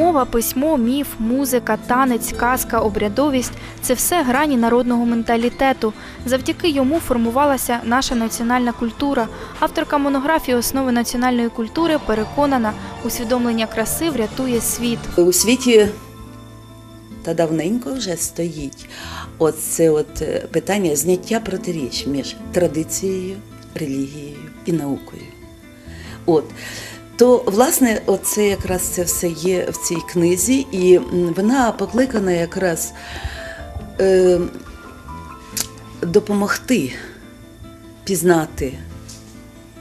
Мова, письмо, міф, музика, танець, казка, обрядовість це все грані народного менталітету. Завдяки йому формувалася наша національна культура. Авторка монографії Основи національної культури переконана, усвідомлення краси врятує світ. У світі та давненько вже стоїть оце от е, питання зняття протиріч між традицією, релігією і наукою. От. То, власне, оце якраз це все є в цій книзі, і вона покликана якраз е, допомогти пізнати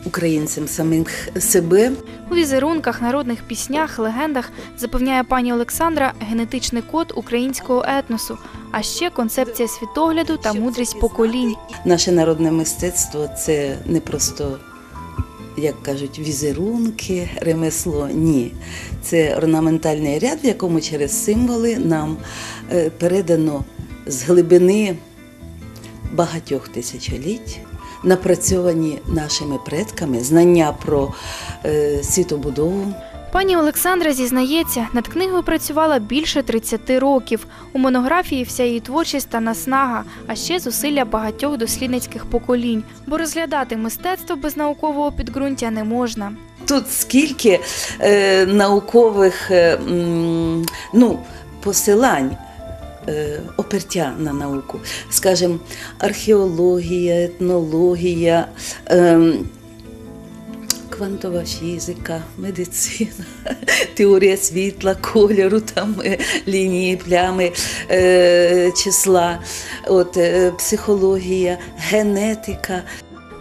українцям самих себе, У візерунках, народних піснях, легендах запевняє пані Олександра генетичний код українського етносу, а ще концепція світогляду та мудрість поколінь. Наше народне мистецтво це не просто, як кажуть, візерунки, ремесло. Ні. Це орнаментальний ряд, в якому через символи нам е, передано з глибини багатьох тисячоліть. Напрацьовані нашими предками знання про е, світобудову, Пані Олександра зізнається, над книгою працювала більше 30 років. У монографії вся її творчість та наснага, а ще зусилля багатьох дослідницьких поколінь, бо розглядати мистецтво без наукового підґрунтя не можна. Тут скільки е, наукових е, ну, посилань. е, Опертя на науку, скажімо, археологія, етнологія, ем, квантова фізика, медицина, теорія світла, кольору, там, е, лінії, плями, е, числа, от, е, психологія, генетика.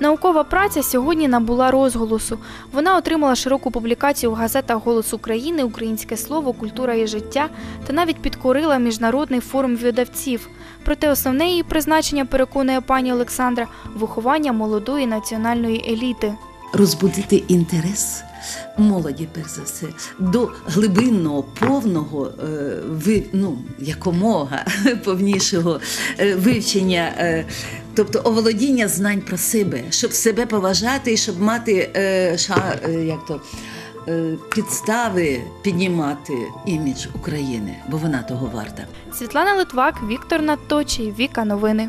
Наукова праця сьогодні набула розголосу. Вона отримала широку публікацію в газетах Голос України, Українське слово, Культура і життя та навіть підкорила міжнародний форум видавців. Проте основне її призначення переконує пані Олександра виховання молодої національної еліти. Розбудити інтерес молоді, перш за все, до глибинного, повного, е, ну, якомога повнішого е, вивчення. е, Тобто оволодіння знань про себе, щоб себе поважати і щоб мати ша, як то, підстави піднімати імідж України, бо вона того варта. Світлана Литвак, Віктор Надточий, Віка Новини.